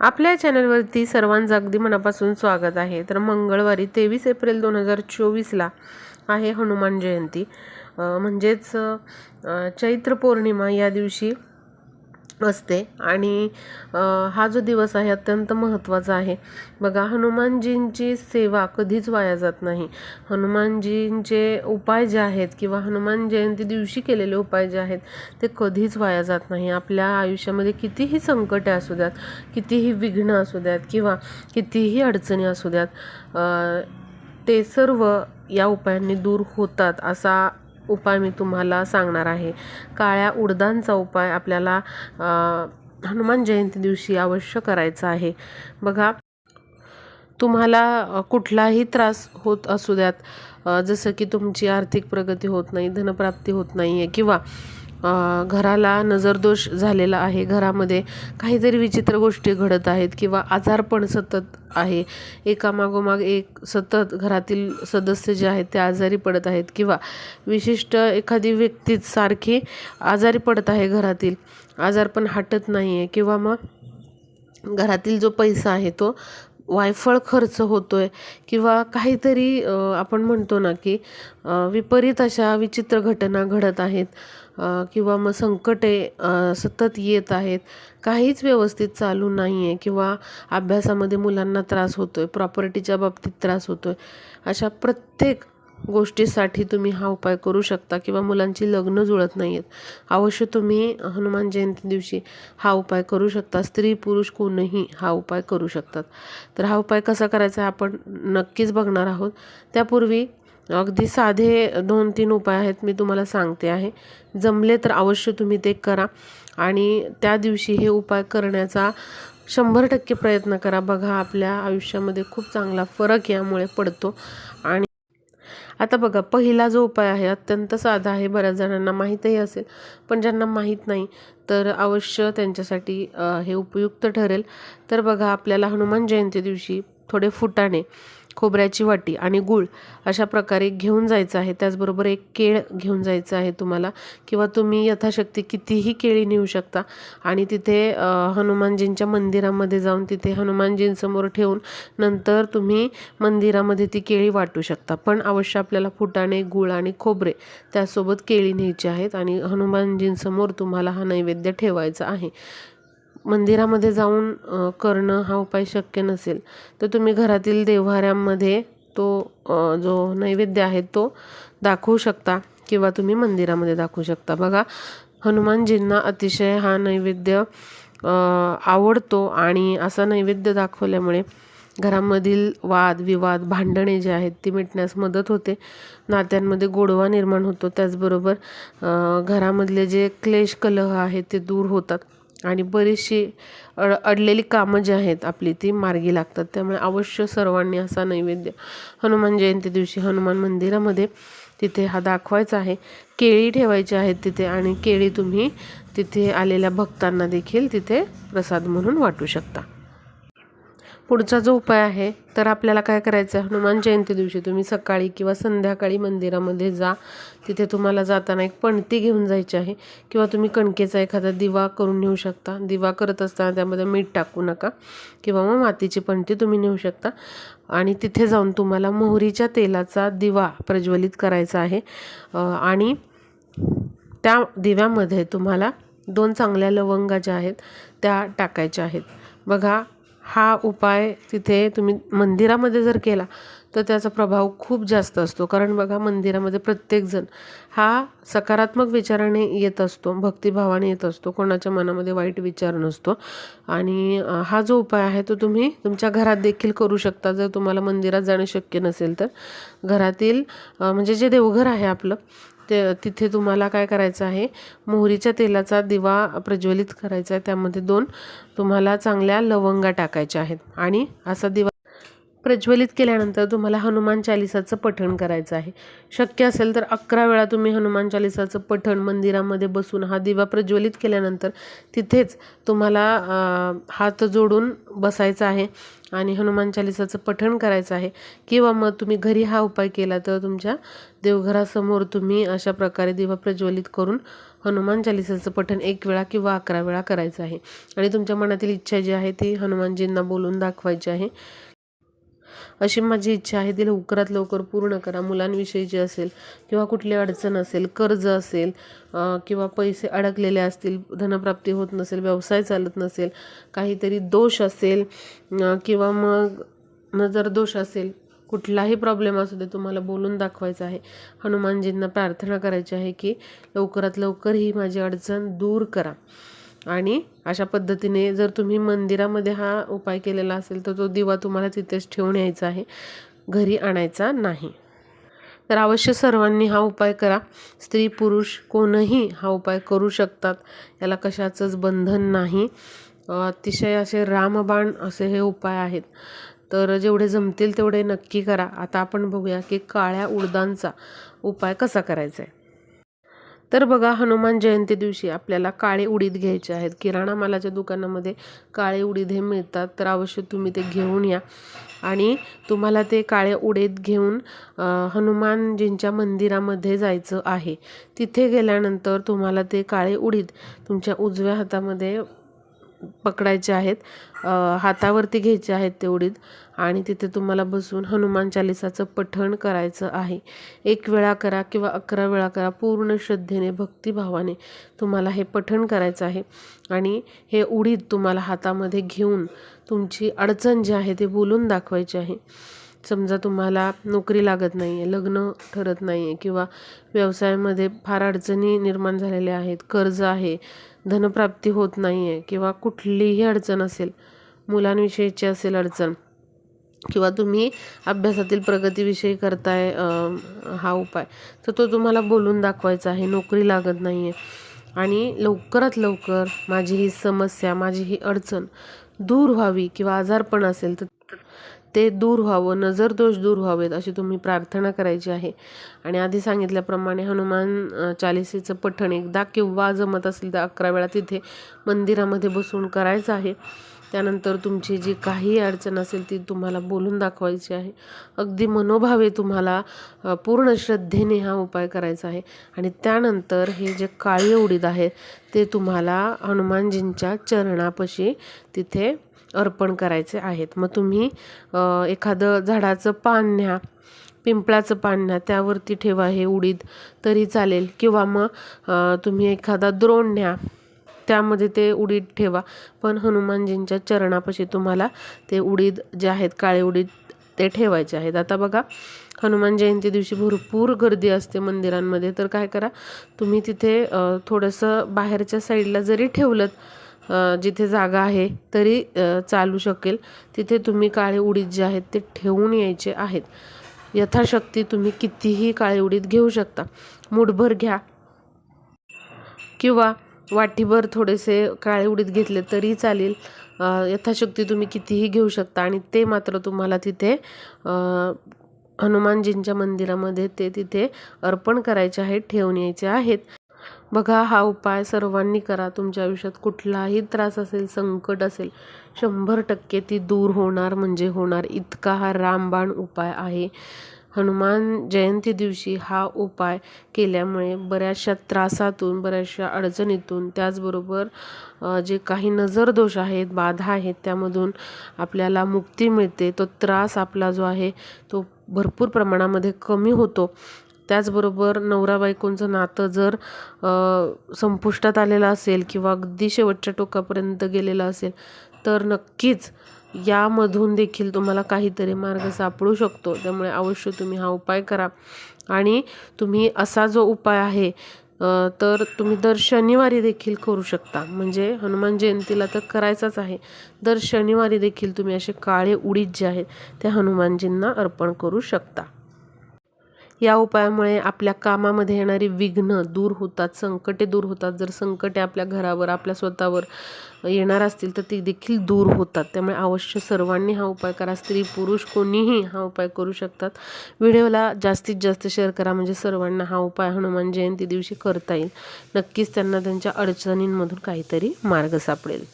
आपल्या चॅनलवरती सर्वांचं अगदी मनापासून स्वागत आहे. तर मंगळवारी तेवीस एप्रिल दोन हजार चोवीसला आहे हनुमान जयंती. म्हणजेच चैत्र पौर्णिमा या दिवशी असते आणि हा जो दिवस आहे अत्यंत महत्त्वाचा आहे. बघा हनुमानजींची सेवा कधीच वाया जात नाही. हनुमानजींचे उपाय जे आहेत किंवा हनुमान जयंती दिवशी केलेले उपाय जे आहेत ते कधीच वाया जात नाही. आपल्या आयुष्यामध्ये कितीही संकटे असू द्यात कितीही विघ्न असू द्यात किंवा कितीही अडचणी असू द्यात ते सर्व या उपायांनी दूर होतात असा उपाय मी तुम्हाला सांगणार आहे. काळ्या उडदांचा उपाय आपल्याला हनुमान जयंती दिवशी अवश्य करायचा आहे. बघा तुम्हाला कुठलाही त्रास होत असू द्यात जसं की तुमची आर्थिक प्रगती होत नाही धनप्राप्ती होत नाही आहे किंवा घराला नजरदोष झालेला आहे. घरामध्ये काहीतरी विचित्र गोष्टी घडत आहेत किंवा आजारपण सतत आहे. एकामागोमाग एक सतत घरातील सदस्य जे आहेत ते आजारी पडत आहेत किंवा विशिष्ट एखादी व्यक्तीच सारखी आजारी पडत आहे घरातील. आजारपण हटत नाही आहे किंवा मग घरातील जो पैसा आहे तो वायफळ खर्च होतो आहे किंवा काहीतरी आपण म्हणतो ना की विपरीत अशा विचित्र घटना घडत आहेत. किंवा मग संकटे सतत येत आहेत. काहीच व्यवस्थित चालू नाही आहे किंवा अभ्यासामध्ये मुलांना त्रास होतो आहे प्रॉपर्टीच्या बाबतीत त्रास होतो आहे अशा प्रत्येक गोष्टीसाठी तुम्ही हा उपाय करू शकता किंवा मुलांची लग्न जुळत नाही आहेत अवश्य तुम्ही हनुमान जयंती दिवशी हा उपाय करू शकता. स्त्री पुरुष कोणही हा उपाय करू शकतात. तर हा उपाय कसा करायचा आहे आपण नक्कीच बघणार आहोत. त्यापूर्वी अगदी साधे दोन तीन उपाय आहेत मी तुम्हाला सांगते आहे. जमले तर अवश्य तुम्ही ते करा. आणि त्या दिवशी हे उपाय करण्याचा शंभर टक्के प्रयत्न करा. बघा आपल्या आयुष्यामध्ये खूप चांगला फरक यामुळे पडतो. आणि आता बघा पहिला जो उपाय आहे अत्यंत साधा आहे. बऱ्याच जणांना माहीतही असेल पण ज्यांना माहीत नाही तर अवश्य त्यांच्यासाठी हे उपयुक्त ठरेल. तर बघा आपल्याला हनुमान जयंती दिवशी थोडे फुटाणे खोबऱ्याची वाटी आणि गूळ अशा प्रकारे घेऊन जायचं आहे. त्याचबरोबर एक केळ घेऊन जायचं आहे तुम्हाला किंवा तुम्ही यथाशक्ती कितीही केळी नेऊ शकता आणि तिथे हनुमानजींच्या मंदिरामध्ये जाऊन तिथे हनुमानजींसमोर ठेवून नंतर तुम्ही मंदिरामध्ये ती केळी वाटू शकता. पण अवश्य आपल्याला फुटाणे गूळ आणि खोबरे त्यासोबत केळी न्यायची आहेत आणि हनुमानजींसमोर तुम्हाला हा नैवेद्य ठेवायचा आहे. मंदिरामध्ये जाऊन करणं हा उपाय शक्य नसेल तर तुम्ही घरातील देव्हाऱ्यांमध्ये तो जो नैवेद्य आहे तो दाखवू शकता किंवा तुम्ही मंदिरामध्ये दाखवू शकता. बघा हनुमानजींना अतिशय हा नैवेद्य आवडतो आणि असा नैवेद्य दाखवल्यामुळे घरामधील वाद विवाद भांडणे जे आहेत ती मिटण्यास मदत होते. नात्यांमध्ये गोडवा निर्माण होतो. त्याचबरोबर घरामधले जे क्लेश कलह आहेत ते दूर होतात. आणि बरीचशी अड अडलेली कामं जी आहेत आपली ती मार्गी लागतात. त्यामुळे अवश्य सर्वांनी असा नैवेद्य हनुमान जयंती दिवशी हनुमान मंदिरामध्ये तिथे हा दाखवायचा आहे. केळी ठेवायची आहेत तिथे आणि केळी तुम्ही तिथे आलेल्या भक्तांना देखील तिथे प्रसाद म्हणून वाटू शकता. पुढचा जो उपाय आहे तर आपल्याला काय करायचं आहे हनुमान जयंती दिवशी तुम्ही सकाळी किंवा संध्याकाळी मंदिरामध्ये जा. तिथे तुम्हाला जाताना एक पणती घेऊन जायची आहे. किंवा तुम्ही कणकेचा एखादा दिवा करून नेऊ शकता. दिवा करत असताना त्यामध्ये मीठ टाकू नका. किंवा मग मातीची पणती तुम्ही नेऊ शकता. आणि तिथे जाऊन तुम्हाला मोहरीच्या तेलाचा दिवा प्रज्वलित करायचा आहे. आणि त्या दिव्यामध्ये तुम्हाला दोन चांगल्या लवंगा ज्या आहेत त्या टाकायच्या आहेत. बघा हा उपाय तिथे तुम्ही मंदिरामध्ये जर केला तर त्याचा प्रभाव खूप जास्त असतो. कारण बघा मंदिरामध्ये प्रत्येकजण हा सकारात्मक विचाराने येत असतो भक्तिभावाने येत असतो. कोणाच्या मनामध्ये वाईट विचार नसतो. आणि हा जो उपाय आहे तो तुम्ही तुमच्या घरात देखील करू शकता. जर तुम्हाला मंदिरात जाणं शक्य नसेल तर. घरातील म्हणजे जे देवघर आहे आपलं ते तिथे तुम्हाला काय करायचं आहे? मोहरीच्या तेलाचा दिवा प्रज्वलित करायचा आहे. त्यामध्ये दोन तुम्हाला चांगल्या लवंगा टाकायच्या आहेत. आणि असा दिवा प्रज्वलित केल्यानंतर तुम्हाला हनुमान चालिसाचं पठण करायचं आहे. शक्य असेल तर अकरा वेळा तुम्ही हनुमान चालिसाचं पठण मंदिरामध्ये बसून हा दिवा प्रज्वलित केल्यानंतर तिथेच तुम्हाला हात जोडून बसायचं आहे आणि हनुमान चालिसाचं पठण करायचं आहे. किंवा मग तुम्ही घरी हा उपाय केला तर तुमच्या देवघरासमोर तुम्ही अशा प्रकारे दिवा प्रज्वलित करून हनुमान चालिसाचं पठण एक वेळा किंवा अकरा वेळा करायचं आहे. आणि तुमच्या मनातील इच्छा जी आहे ती हनुमानजींना बोलून दाखवायची आहे. अशी माझी इच्छा आहे ती लवकरात लवकर पूर्ण करा. मुलांविषयीची असेल किंवा कुठली अडचण असेल कर्ज असेल किंवा पैसे अडकलेले असतील धनप्राप्ती होत नसेल व्यवसाय चालत नसेल काहीतरी दोष असेल किंवा मग नजर दोष असेल कुठलाही प्रॉब्लेम असू दे तुम्हाला बोलून दाखवायचा आहे. हनुमानजींना प्रार्थना करायची आहे की लवकरात लवकर ही माझी अडचण दूर करा. आणि अशा पद्धतीने जर तुम्ही मंदिरामध्ये हा उपाय केलेला असेल तर तो दिवा तुम्हाला तिथेच ठेवून यायचा आहे. घरी आणायचा नाही. तर अवश्य सर्वांनी हा उपाय करा. स्त्री पुरुष कोणही हा उपाय करू शकतात. याला कशाचंच बंधन नाही. अतिशय असे रामबाण असे हे उपाय आहेत. तर जेवढे जमतील तेवढे नक्की करा. आता आपण बघूया की काळ्या उडदांचा उपाय कसा करायचा आहे. तर बघा हनुमान जयंती दिवशी आपल्याला काळे उडीद घ्यायचे आहेत. किराणा मालाच्या दुकानामध्ये काळे उडीद हे मिळतात तर अवश्य तुम्ही ते घेऊन या. आणि तुम्हाला ते काळे उडीद घेऊन हनुमानजींच्या मंदिरामध्ये जायचं आहे. तिथे गेल्यानंतर तुम्हाला ते काळे उडीद तुमच्या उजव्या हातामध्ये पकडायचे आहेत. हातावरती घ्यायचे आहेत ते उडीद आणि तिथे तुम्हाला बसून हनुमान चालिसाचं पठण करायचं आहे. एक वेळा करा किंवा अकरा वेळा करा पूर्ण श्रद्धेने भक्तिभावाने तुम्हाला हे पठण करायचं आहे. आणि हे उडीद तुम्हाला हातामध्ये घेऊन तुमची अडचण जी आहे ते बोलून दाखवायची आहे. समजा तुम्हाला नोकरी लागत नाही आहे लग्न ठरत नाही आहे किंवा व्यवसायामध्ये फार अडचणी निर्माण झालेल्या आहेत कर्ज आहे धनप्राप्ती होत नाही आहे किंवा कुठलीही अडचण असेल मुलांविषयीची असेल अडचण किंवा तुम्ही अभ्यासातील प्रगतीविषयी करताय हा उपाय तर तो तुम्हाला बोलून दाखवायचा आहे. नोकरी लागत नाही आहे आणि लवकरात लवकर माझी ही समस्या माझी ही अडचण दूर व्हावी किंवा आजारपण असेल तर ते दूर व्हावं नजर दोष दूर व्हावेत अशी तुम्ही प्रार्थना करायची आहे. आणि आधी सांगितल्याप्रमाणे हनुमान चालिसेचं पठण एकदा किंवा जमत असेल तर अकरा वेळा तिथे मंदिरामध्ये बसून करायचं आहे. त्यानंतर तुमची जी काही अडचण असेल ती तुम्हाला बोलून दाखवायची आहे. अगदी मनोभावे तुम्हाला पूर्ण श्रद्धेने हा उपाय करायचा आहे. आणि त्यानंतर हे जे काळे उडीद आहेत ते तुम्हाला हनुमानजींच्या चरणापाशी तिथे अर्पण करायचे आहेत. मग तुम्ही एखादं झाडाचं पान न्या पिंपळाचं पान न्या त्यावरती ठेवा हे उडीद तरी चालेल. किंवा मग तुम्ही एखादा द्रोण न्या त्यामध्ये ते उडीद ठेवा. पण हनुमानजींच्या चरणापाशी तुम्हाला ते उडीद जे आहेत काळे उडीद ते ठेवायचे आहेत. आता बघा हनुमान जयंती दिवशी भरपूर गर्दी असते मंदिरांमध्ये. तर काय करा तुम्ही तिथे थोडंसं बाहेरच्या साईडला जरी ठेवलं जिथे जागा आहे तरी चालू शकेल. तिथे तुम्ही काळे उडीद जे आहेत ते ठेवून यायचे आहेत. यथाशक्ती तुम्ही कितीही काळे उडीद घेऊ शकता. मूठभर घ्या. किंवा वाटीभर थोडेसे काळे उडीद घेतले तरी चालेल. यथाशक्ती तुम्ही कितीही घेऊ शकता. आणि ते मात्र तुम्हाला तिथे हनुमानजींच्या मंदिरामध्ये ते तिथे अर्पण करायचे आहेत ठेवून यायचे आहेत. बघा हा उपाय सर्वांनी करा. तुमच्या आयुष्यात कुठलाही त्रास असेल संकट असेल शंभर टक्के ती दूर होणार म्हणजे होणार. इतका हा रामबाण उपाय आहे. हनुमान जयंती दिवशी हा उपाय केल्यामुळे बऱ्याचशा त्रासातून बऱ्याचशा अडचणीतून त्याचबरोबर जे काही नजरदोष आहेत बाधा आहेत त्यामधून आपल्याला मुक्ती मिळते. तो त्रास आपला जो आहे तो भरपूर प्रमाणामध्ये कमी होतो. त्याचबरोबर नवरा बायकोंचं नातं जर संपुष्टात आलेलं असेल किंवा अगदी शेवटच्या टोकापर्यंत गेलेलं असेल तर नक्कीच यामधून देखील तुम्हाला काहीतरी मार्ग सापडू शकतो. त्यामुळे अवश्य तुम्ही हा उपाय करा. आणि तुम्ही असा जो उपाय आहे तर तुम्ही दर शनिवारी देखील करू शकता. म्हणजे हनुमान जयंतीला तर करायचाच आहे. दर शनिवारी देखील तुम्ही असे काळे उडीद जे आहेत ते हनुमानजींना अर्पण करू शकता. या उपायामुळे आपल्या कामामध्ये येणारी विघ्न दूर होतात संकटे दूर होतात. जर संकटे आपल्या घरावर आपल्या स्वतःवर येणार असतील तर ती देखील दूर होतात. त्यामुळे अवश्य सर्वांनी हा उपाय करा. स्त्री पुरुष कोणीही हा उपाय करू शकतात. व्हिडिओला जास्तीत जास्त शेअर करा. म्हणजे सर्वांना हा उपाय हनुमान जयंती दिवशी करता येईल. नक्कीच त्यांना त्यांच्या अडचणींमधून काहीतरी मार्ग सापडेल.